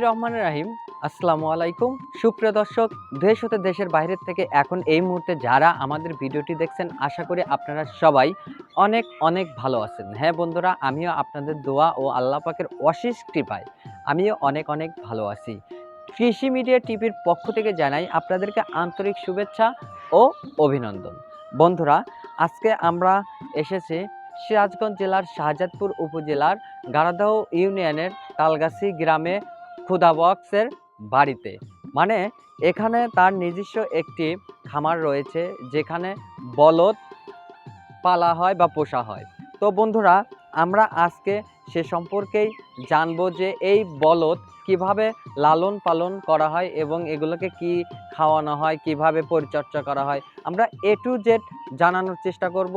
বিসমিল্লাহ রহমান রাহিম। আসসালামু আলাইকুম। সুপ্রিয় দর্শক, দেশ হতে দেশের বাইরের থেকে এখন এই মুহূর্তে যারা আমাদের ভিডিওটি দেখছেন, আশা করি আপনারা সবাই অনেক অনেক ভালো আছেন। হ্যাঁ বন্ধুরা, আমিও আপনাদের দোয়া ও আল্লাহ পাকের অশেষ কৃপায় আমিও অনেক অনেক ভালো আছি। কৃষি মিডিয়া টিভির পক্ষ থেকে জানাই আপনাদেরকে আন্তরিক শুভেচ্ছা ও অভিনন্দন। বন্ধুরা, আজকে আমরা এসেছি সিরাজগঞ্জ জেলার শাহজাদপুর উপজেলার গারাদাহ ইউনিয়নের তালগাছি গ্রামে খুদা বক্সের বাড়িতে। মানে এখানে তার নিজস্ব একটি খামার রয়েছে, যেখানে বলদ পালা হয় বা পোষা হয়। তো বন্ধুরা, আমরা আজকে সে সম্পর্কেই জানব যে এই বলদ কীভাবে লালন পালন করা হয় এবং এগুলোকে কি খাওয়ানো হয়, কীভাবে পরিচর্যা করা হয়। আমরা এ টু জেড জানানোর চেষ্টা করব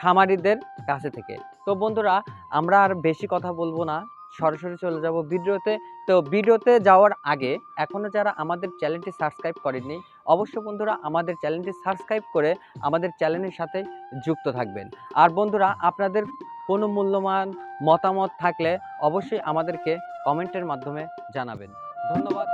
খামারিদের কাছে থেকে। তো বন্ধুরা, আমরা আর বেশি কথা বলব না। সরাসরি চলে যাব ভিডিওতে। তো ভিডিওতে যাওয়ার আগে এখনও যারা আমাদের চ্যানেলটি সাবস্ক্রাইব করেননি অবশ্য বন্ধুরা আমাদের চ্যানেলটি সাবস্ক্রাইব করে আমাদের চ্যানেলের সাথে যুক্ত থাকবেন। আর বন্ধুরা, আপনাদের কোনো মূল্যবান মতামত থাকলে অবশ্যই আমাদেরকে কমেন্টের মাধ্যমে জানাবেন। ধন্যবাদ।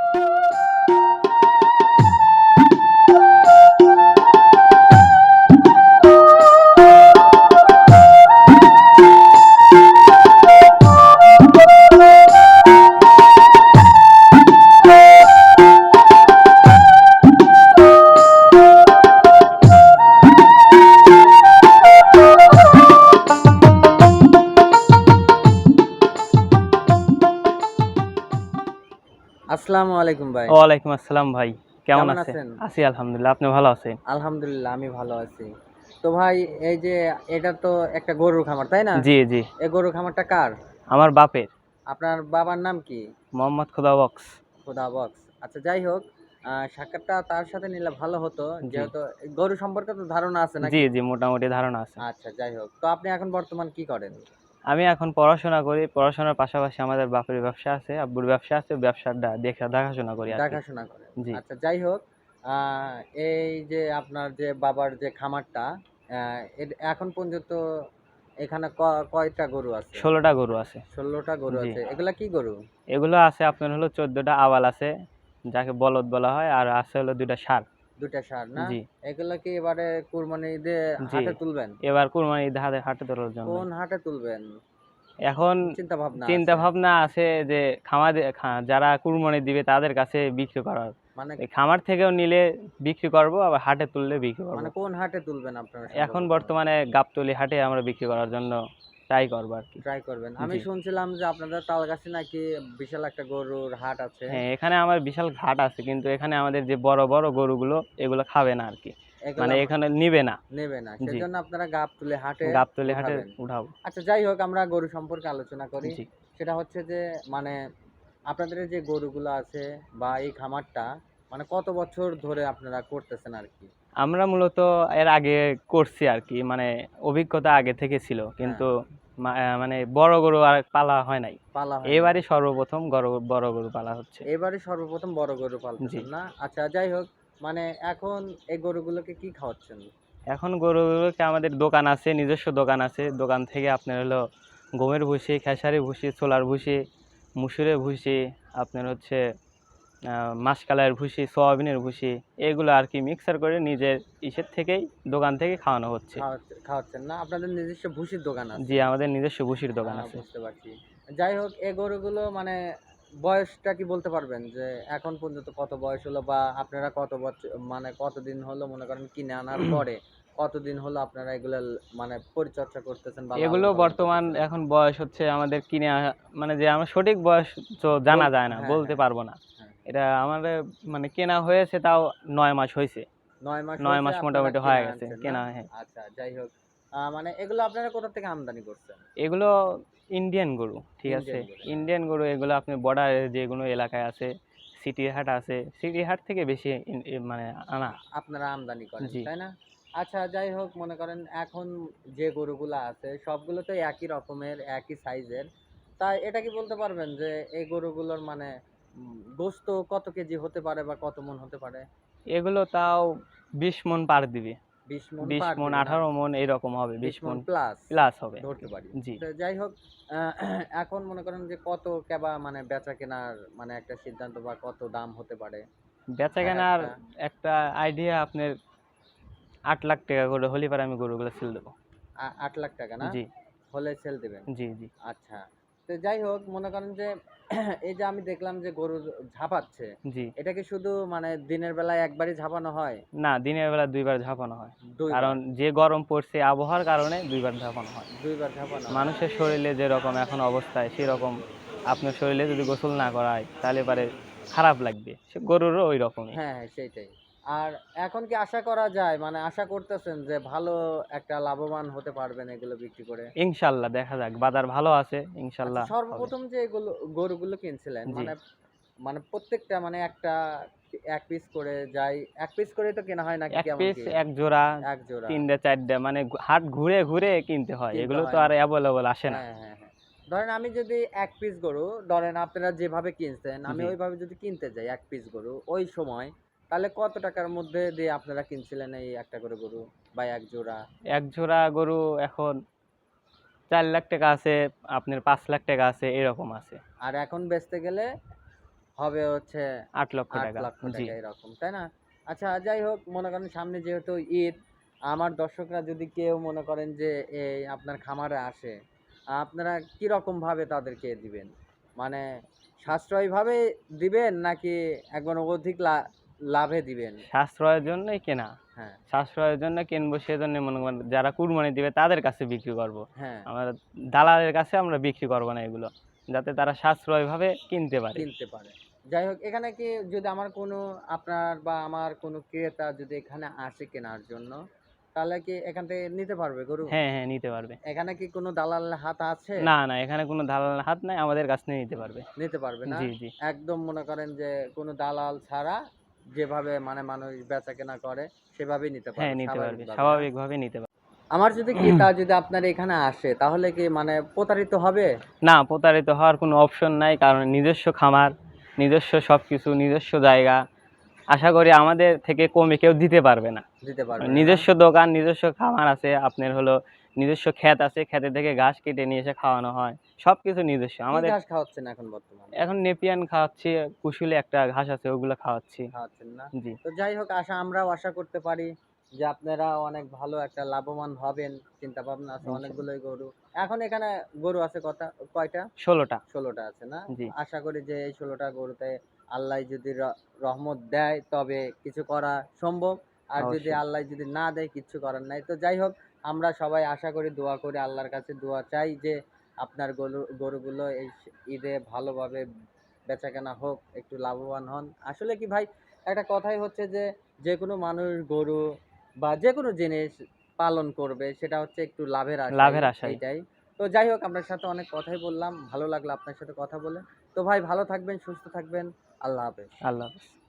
আসসালামু আলাইকুম ভাই। ওয়ালাইকুম আসসালাম ভাই কেমন আছেন? আছি আলহামদুলিল্লাহ আপনি ভালো আছেন? আলহামদুলিল্লাহ আমি ভালো আছি। তো ভাই এই যে এটা তো একটা গরুর খামার তাই না? জি জি। এই গরুর খামারটা কার? আমার বাপের। আপনার বাবার নাম কি? মোহাম্মদ খুদা বক্স। খোদা বক্স। আচ্ছা যাই হোক সাক্ষাৎটা তার সাথে নিলে ভালো হতো যেহেতু গরু সম্পর্কে তো ধারণা আছে না জি জি মোটামুটি ধারণা আছে। আচ্ছা যাই হোক। তো আপনি এখন বর্তমান কি করেন? আমি এখন পড়াশোনা করি পড়াশোনার পাশাপাশি আমাদের বাপের ব্যবসা আছে আব্বুর ব্যবসা আছে ব্যবসাটা দেখা দেখাশোনা করি দেখাশোনা করেন। জি। আচ্ছা যাই হোক আহ, এই যে আপনার যে বাবার যে খামারটা আহ, এখন পর্যন্ত এখানে কয়টা গরু আছে? ষোলোটা গরু আছে। ষোলোটা গরু। আছে। এগুলা কি গরু? এগুলো আছে আপনার হলো চোদ্দটা আওয়াল আছে যাকে বলদ বলা হয় আর আছে হলো দুইটা সার। দুইটা সার না? এগুলা কি এবারে কুরবানি জি। হাটে তুলবেন? এবার কুরবানি ঈদ হাতে হাটে ধরার জন্য। কোন হাটে তুলবেন? এখন চিন্তা ভাবনা চিন্তা আছে? ভাবনা আছে যে খামার যারা কুরবানি দিবে তাদের কাছে বিক্রি করার। মানে খামার থেকেও নিলে বিক্রি করব আবার হাটে তুললে বিক্রি করব। মানে কোন হাটে তুলবেন আপনারা এখন বর্তমানে গাবতলি হাটে আমরা বিক্রি করার জন্য ট্রাই করব আর কি। ট্রাই করবেন। আমি শুনছিলাম যে আপনাদের তালগাছি নাকি বিশাল একটা গরুর হাট আছে। হ্যাঁ এখানে আমার বিশাল ঘাট আছে কিন্তু এখানে আমাদের যে বড় বড় গরুগুলো এগুলো খাবে না আর কি। মানে এখানে নিবে না। নেবে না। সেজন্য আপনারা গাব তুলে হাটে গাবতলি হাটে উঠাবেন। উঠাবো। আচ্ছা যাই হোক আমরা গরু সম্পর্কে আলোচনা করি। সেটা হচ্ছে যে মানে আপনাদের যে গরুগুলো আছে বা এই খামারটা মানে কত বছর ধরে আপনারা করতেছেন আর কি? আমরা মূলত এর আগে করছি আর কি মানে অভিজ্ঞতা আগে থেকে ছিল। কিন্তু মা- আহ, মানে বড় গরু আর পালা হয় নাই। পালা। এবারই সর্বপ্রথম বড় বড় গরু পালা হচ্ছে। এবারে সর্বপ্রথম বড় গরু পালতেছেন না? আচ্ছা যাই হোক মানে এখন এই গরুগুলোকে কি খাওয়াচ্ছেন? এখন গরুগুলোকে আমাদের দোকান আছে নিজস্ব দোকান আছে। দোকান থেকে আপনার হলো গমের ভুসি খেসারি ভুসি ছোলার ভুসি মুসুরের ভুসি আপনার হচ্ছে আহ, মাসকালাইয়ের ভুসি সোয়াবিনের ভুসি এগুলো আর কি মিক্সার করে নিজের ইসের থেকেই দোকান থেকে খাওয়ানো হচ্ছে। খাওয়াচ্ছেন না? আপনাদের নিজস্ব ভুসির দোকান আছে? জি আমাদের নিজস্ব ভুসির দোকান হ্যাঁ, আছে। বুঝতে পারছি। যাই হোক এই গরুগুলো মানে বয়সটা কি বলতে পারবেন? যে এখন পর্যন্ত কত বয়স হলো বা আপনারা কত বছর মানে কতদিন হলো মনে করেন কিনে আনার পরে কতদিন হলো আপনারা এগুলো মানে পরিচর্যা করতেছেন এগুলো বর্তমান এখন বয়স হচ্ছে আমাদের কিনে মানে যে আমার সঠিক বয়স তো জানা যায় না হ্যাঁ, বলতে হ্যাঁ, পারব না। এটা আমাদের মানে কেনা হয়েছে তাও নয় মাস হয়েছে। নয় মাস নয় মাস মোটামুটি হয়ে গেছে কেনা হ্যাঁ আচ্ছা যাই হোক। মানে এগুলো আপনারা কোথা থেকে আমদানি করছেন? এগুলো ইন্ডিয়ান গরু ঠিক আছে? ইন্ডিয়ান গরু এগুলো আপনি বর্ডারে যেগুলো এলাকায় আছে সিটি হাট আছে সিটি হাট থেকে বেশি মানে আনা। আপনারা আমদানি করেন তাই না? আচ্ছা যাই হোক মনে করেন এখন যে গরুগুলো আছে সবগুলো তো একই রকমের একই সাইজের তাই এটা কি বলতে পারবেন যে এই গরুগুলোর মানে গোস্ত কত কেজি হতে পারে বা কত মন হতে পারে? এগুলো তাও বিশ মন পার দিবে। বিশ মন? আঠারো মন এরকম হবে বিশ মন প্লাস প্লাস হবে। ধরতে পারি। জি। যাই হোক এখন মনে করেন যে কত কেবা মানে বেচা কেনার মানে একটা সিদ্ধান্ত বা কত দাম হতে পারে? বেচা কেনার একটা- আইডিয়া আপনার আট লাখ টাকা করে হলে পরে আমি গরুগুলো সেল দেবো। আট লাখ টাকা না? জি। হলে সেল দিবেন? জি জি। আচ্ছা। তো যাই হোক মনে করেন যে এই যে আমি দেখলাম যে গরু ঝাপাচ্ছে জি। এটা কি শুধু মানে দিনের বেলায় একবারই ঝাপানো হয়? না দিনের বেলা দুইবার ঝাঁপানো হয়। কারণ যে গরম পড়ছে আবহাওয়ার কারণে দুইবার ঝাঁপানো হয়। দুইবার ঝাপানো? মানুষের শরীরে যেরকম এখন অবস্থায় সেরকম আপনার শরীরে যদি গোসল না করায় তাহলে পারে খারাপ লাগবে। সে গরুরও ওই রকমই। হ্যাঁ হ্যাঁ সেইটাই। আর এখন কি আশা করা যায়? মানে আশা করতেছেন যে ভালো একটা লাভবান হতে পারবেন এগুলো বিক্রি করে? ইনশাল্লাহ দেখা যাক। বাজার ভালো আছে ইনশাল্লাহ আচ্ছা, সর্বপ্রথম যে এগুলো গরুগুলো কিনছিলেন মানে মানে প্রত্যেকটা মানে একটা এক পিস করে যাই এক পিস করে তো কেনা হয় নাকি এক পিস এক জোড়া এক জোড়া। তিনটে চারটে মানে হাট ঘুরে ঘুরে কিনতে হয়। এগুলো তো আর অ্যাভেলেবল আসে না। হ্যাঁ হ্যাঁ হ্যাঁ। ধরেন আমি যদি এক পিস গরু ধরেন আপনারা যেভাবে কিনছেন আমি। ওইভাবে যদি কিনতে যাই এক পিস গরু ওই সময় তাহলে কত টাকার মধ্যে দিয়ে আপনারা কিনছিলেন এই একটা করে গরু বা এক জোড়া? এক জোড়া গরু এখন চার লাখ টাকা আছে আপনার পাঁচ লাখ টাকা আছে এরকম আছে। আর এখন বেচতে গেলে হবে হচ্ছে আট লক্ষ টাকা। লক্ষ টাকা এরকম তাই না? আচ্ছা যাই হোক মনে করেন সামনে যেহেতু ঈদ আমার দর্শকরা যদি কেউ মনে করেন যে এই আপনার খামারে আসে আপনারা কীরকম ভাবে তাদেরকে দিবেন? মানে সাশ্রয়ী ভাবে দিবেন নাকি একবার অধিক লা- লাভে দিবেন। সাশ্রয়ের জন্যই কেনা। হ্যাঁ। সাশ্রয়ের জন্য কিনবো সেজন্য মনে করেন যারা কুরবানি দিবে তাদের কাছে বিক্রি করব। হ্যাঁ। আমরা দালালের কাছে আমরা বিক্রি করব না এগুলো যাতে তারা সাশ্রয়ভাবে কিনতে পারে। কিনতে পারে। যাই হোক এখানে কি যদি আমার কোনো আপনার বা আমার কোনো ক্রেতা যদি এখানে আসে কেনার জন্য তাহলে কি এখান থেকে নিতে পারবে গরু? হ্যাঁ হ্যাঁ নিতে পারবে। এখানে কি কোনো দালাল হাত আছে? না না এখানে কোনো দালাল হাত নাই আমাদের কাছ থেকে নিতে পারবে। নিতে পারবে না? জি জি। একদম মনে করেন যে কোনো দালাল ছাড়া যেভাবে মানে মানুষ বেচা কেনা করে সেভাবেই নিতে পারবে হ্যাঁ নিতে পারবে স্বাভাবিকভাবে? নিতে পারবে আমার যদি ক্রেতা যদি আপনার এখানে আসে তাহলে কি মানে প্রতারিত হবে না প্রতারিত হওয়ার কোনো অপশন নাই কারণ নিজস্ব খামার নিজস্ব সব কিছু নিজস্ব জায়গা আশা করি আমাদের থেকে কমে কেউ দিতে পারবে না দিতে পারবে? নিজস্ব দোকান নিজস্ব খামার আছে আপনার হলো নিজস্ব ক্ষেত আছে ক্ষেতে থেকে ঘাস কেটে নিয়ে এসে খাওয়ানো হয়। সব কিছু নিজস্ব আমাদের ঘাস খাওয়াচ্ছেন এখন বর্তমানে? এখন নেপিয়ান খাওয়াচ্ছি কুশুলে একটা ঘাস আছে ওগুলো খাওয়াচ্ছি। খাওয়াচ্ছেন না? জি। তো যাই হোক আশা আমরাও আশা করতে পারি যে আপনারা অনেক ভালো একটা লাভবান হবেন চিন্তা ভাবনা আছে অনেকগুলোই গরু। এখন এখানে গরু আছে কথা কয়টা? ষোলোটা। ষোলোটা আছে না? জি। আশা করি যে এই ষোলোটা গরুতে আল্লাহ যদি রহমত দেয় তবে কিছু করা সম্ভব। আর যদি। আল্লাহ যদি না দেয় কিছু করার নাই। তো যাই হোক আমরা সবাই আশা করি দোয়া করি আল্লাহর কাছে দোয়া চাই যে আপনার গরু গরুগুলো এই ঈদে ভালোভাবে বেচাকেনা হোক একটু লাভবান হন। আসলে কি ভাই একটা কথাই হচ্ছে যে যে কোনো মানুষ গরু বা যে কোনো জিনিস পালন করবে সেটা হচ্ছে একটু লাভের আশায় লাভের আশায়। এইটাই। তো যাই হোক আপনার সাথে অনেক কথাই বললাম। ভালো লাগল আপনার সাথে কথা বলে। তো ভাই ভালো থাকবেন সুস্থ থাকবেন। আল্লাহ হাফেজ। আল্লাহ হাফেজ।